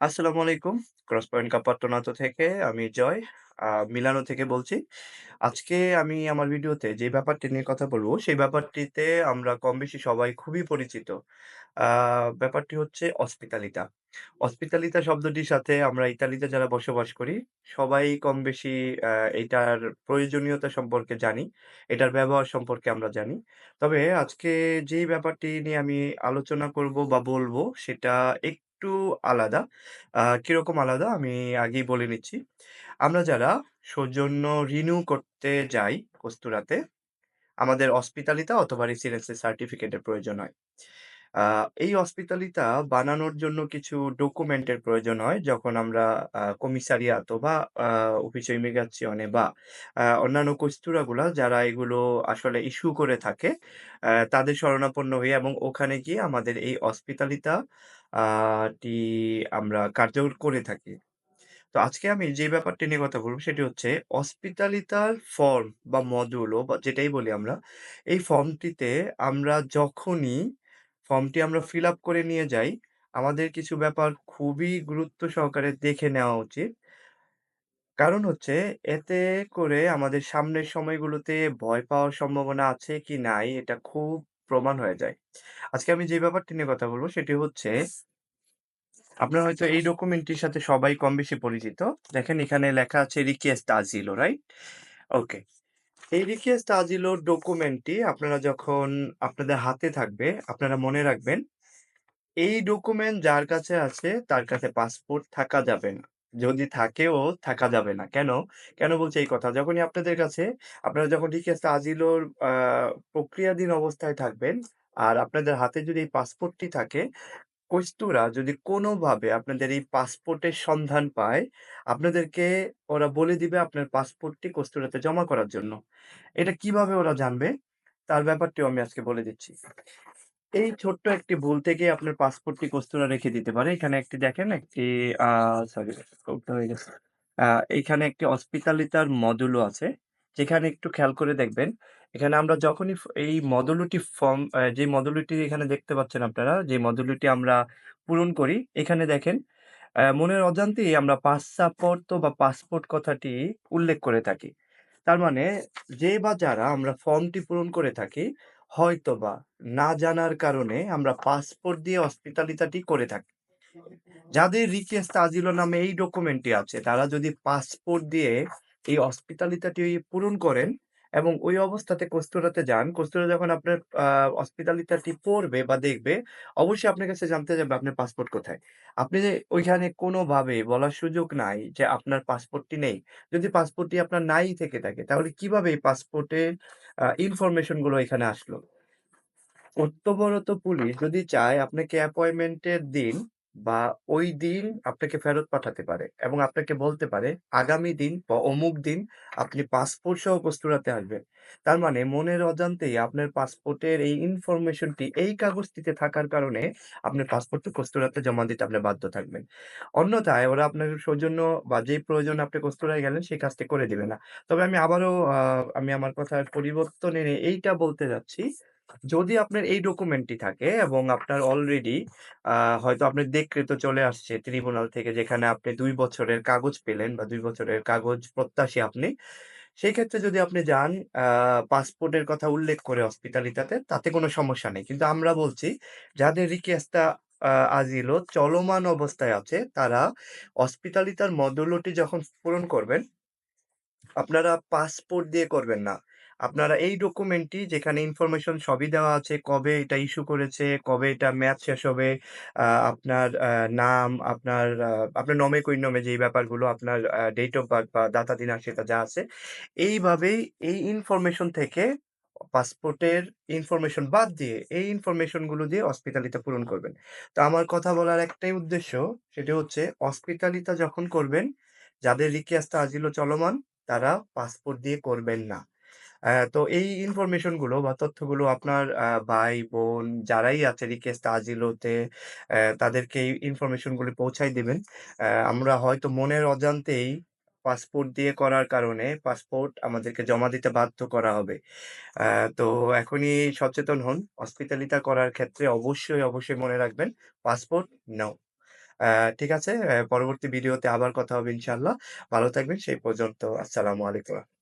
আসসালামু আলাইকুম। Cross point কাপাত্তনাতো থেকে আমি জয়। মিলানো থেকে বলছি। আজকে আমি আমার ভিডিওতে যে ব্যাপারটি নিয়ে কথা বলব সেই ব্যাপারটিতে আমরা কম বেশি সবাই খুবই পরিচিত। আ ব্যাপারটি হচ্ছে অস্পিটালিটা। অস্পিটালিতা শব্দটির সাথে আমরা ইতালিতে যারা বসবাস করি, সবাই কমবেশি আ এটার প্রয়োজনীয়তা সম্পর্কে জানি। এটার ব্যবহার সম্পর্কে আমরা জানি। তবে আজকে যেই ব্যাপারটি নিয়ে আমি আলোচনা করব বা বলব সেটা একটু আলাদা। আহ, কীরকম আলাদা? আমি আগেই বলে নিচ্ছি। আমরা যারা সৌজন্য রিনিউ করতে যাই কস্তুরাতে, আমাদের অস্পিতালিতা অথবা রেসিডেন্সি সার্টিফিকেটের প্রয়োজন হয়। এই অস্পিটালিতা বানানোর জন্য কিছু ডকুমেন্টের প্রয়োজন হয় যখন আমরা কমিসারিয়াতো বা অফিসে ইমিগ্রাজিয়নে বা অন্যান্য কস্তুরাগুলা যারা এগুলো আসলে ইস্যু করে থাকে, তাদের শরণাপন্ন হয়ে এবং ওখানে গিয়ে আমাদের এই অস্পিটালিতা আ টি আমরা কার্যকর করে থাকি। তো আজকে আমি যে ব্যাপারটি নিয়ে কথা বলব সেটি হচ্ছে অস্পিটালিতার ফর্ম বা মডিউলো বা যেটাই বলি আমরা, এই ফর্মটিতে আমরা যখনই ফর্মটি আমরা ফিল আপ করে নিয়ে যাই, আমাদের কিছু ব্যাপার খুবই গুরুত্ব সহকারে দেখে নেওয়া উচিত। কারণ হচ্ছে এতে করে আমাদের সামনের সময়গুলোতে ভয় পাওয়ার সম্ভাবনা আছে কি নাই এটা খুব প্রমাণ হয়ে যায়। আজকে আমি যে ব্যাপারটি নিয়ে কথা বলব সেটি হচ্ছে আপনার হয়তো এই ডকুমেন্টটির সাথে সবাই কম বেশি পরিচিত। দেখেন এখানে লেখা আছে রিকোয়েস্ট আসিলো, রাইট? ওকে। এই রিকোয়েস্ট আসিলোর ডকুমেন্টটি আপনারা যখন আপনাদের হাতে থাকবে, আপনারা মনে রাখবেন, এই ডকুমেন্ট যার কাছে আছে তার কাছে পাসপোর্ট থাকা যাবে না। যদি থাকেও থাকা যাবে না। কেন? কেন বলছে এই কথা? যখনই আপনাদের কাছে আপনারা যখন রিকোয়েস্ট আসিলোর আ প্রক্রিয়াধীন অবস্থায় থাকবেন, আর আপনাদের হাতে যদি এই পাসপোর্টটি থাকে কস্তুরা যদি কোনোভাবে আপনাদের এই পাসপোর্টের সন্ধান পায়, আপনাদেরকে ওরা বলে দিবে আপনার পাসপোর্টটি কস্তুরাতে জমা করার জন্য। এটা কীভাবে ওরা জানবে? তার ব্যাপারটিও আমি আজকে বলে দিচ্ছি। এই ছোট্ট একটি ভুল থেকে আপনার পাসপোর্টটি কস্তুরা রেখে দিতে পারে। এখানে একটি দেখেন একটি আ সরি হয়ে গেছে। আ এইখানে একটি অস্পিটালিতার মডুলো আছে। যেখানে একটু খেয়াল করে দেখবেন, এখানে আমরা যখনই এই মডুলোটি ফর্ম যে মডুলোটি এখানে দেখতে পাচ্ছেন আপনারা, যে মডুলোটি আমরা পূরণ করি, এখানে দেখেন মনের অজান্তেই আমরা পাসসাপোর্তো বা পাসপোর্ট কথাটি উল্লেখ করে থাকি। তার মানে যে বা যারা আমরা ফর্মটি পূরণ করে থাকি, হয়তোবা না জানার কারণে আমরা পাসপোর্ট দিয়ে অস্পিটালিতাটি করে থাকি। যাদের রিকোয়েস্ট আসিলো নামে এই ডকুমেন্টটি আছে, তারা যদি পাসপোর্ট দিয়ে এই অস্পিটালিতাটি পূরণ করেন এবং ওই অবস্থাতে কস্তুরাতে যান, কস্তুরা যখন আপনার আ অস্পিটালিতাটি পড়বে বা দেখবে, অবশ্যই আপনার কাছে জানতে চাবে আপনার পাসপোর্ট কোথায়? আপনি যে ওইখানে কোনোভাবে বলার সুযোগ নাই যে আপনার পাসপোর্টটি নেই। যদি পাসপোর্টটি আপনার নাই থেকে থাকে, তাহলে কীভাবে এই পাসপোর্টের আ ইনফরমেশনগুলো এখানে আসলো? কর্তব্যরত পুলিশ যদি চায় আপনাকে অ্যাপয়েন্টমেন্টের দিন বা ওই দিন আপনাকে ফেরত পাঠাতে পারে এবং আপনাকে বলতে পারে, আগামী দিন বা অমুক দিন আপনি পাসপোর্ট সহ কস্তুরাতে আসবেন। তার মানে মনের অজান্তেই আপনার পাসপোর্টের এই ইনফরমেশনটি এই কাগজটিতে থাকার কারণে আপনার পাসপোর্টটি কস্তুরাতে জমা দিতে আপনি বাধ্য থাকবেন। অন্যথায় ওরা আপনার সৌজন্য বা যেই প্রয়োজন আপনি কস্তুরায় গেলেন সেই কাজটি করে দিবে না। তবে আমি আবারও আমি আমার কথার পরিবর্তন এনে এইটা বলতে যাচ্ছি যদি আপনার এই ডকুমেন্টটি থাকে এবং আপনার অলরেডি হয়তো আপনার ডিক্রিটো চলে আসছে ট্রিব্যুনাল থেকে যেখানে আপনি দুই বছরের কাগজ পেলেন বা দুই বছরের কাগজ প্রত্যাশী আপনি। সেই ক্ষেত্রে যদি আপনি যান পাসপোর্টের কথা উল্লেখ করে হসপিটালিটাতে তাতে কোনো সমস্যা নেই। কিন্তু আমরা বলছি, যাদের রিকোয়েস্টটা আজিলো চলমান অবস্থায় আছে, তারা হসপিটালিতার মডুলোটি যখন পূরণ করবেন, আপনারা পাসপোর্ট দিয়ে করবেন না। আপনারা এই ডকুমেন্টটি যেখানে ইনফরমেশন সবই দেওয়া আছে, কবে এটা ইস্যু করেছে, কবে এটা মেয়াদ শেষ হবে, আপনার নাম, আপনার আপনার নমে কৈনমে যেই ব্যাপারগুলো, আপনার ডেট অফ বার্থ বা দাতা দিনার সেটা যা আছে, এইভাবেই এই ইনফরমেশন থেকে পাসপোর্টের ইনফরমেশন বাদ দিয়ে এই ইনফরমেশনগুলো দিয়ে হসপিটালিটা পূরণ করবেন। তো আমার কথা বলার একটাই উদ্দেশ্য, সেটা হচ্ছে হসপিটালিটা যখন করবেন, যাদের রিকোয়েস্টটা আজিলো চলমান তারা পাসপোর্ট দিয়ে করবেন না। তো এই ইনফরমেশনগুলো বা তথ্যগুলো আপনার আ ভাই-বোন যারাই আছে রিকোয়েস্ট আজিলোতে তাদেরকে এই ইনফরমেশনগুলো পৌঁছায় দিবেন। আমরা হয়তো মনের অজান্তেই পাসপোর্ট দিয়ে করার কারণে পাসপোর্ট আমাদেরকে জমা দিতে বাধ্য করা হবে। তো এখনই সচেতন হন। হসপিটালিটা করার ক্ষেত্রে অবশ্যই, অবশ্যই মনে রাখবেন পাসপোর্ট নাও ঠিক আছে, পরবর্তী ভিডিওতে আবার কথা হবে ইনশাআল্লাহ। ভালো থাকবেন সেই পর্যন্ত। আসসালামু আলাইকুম।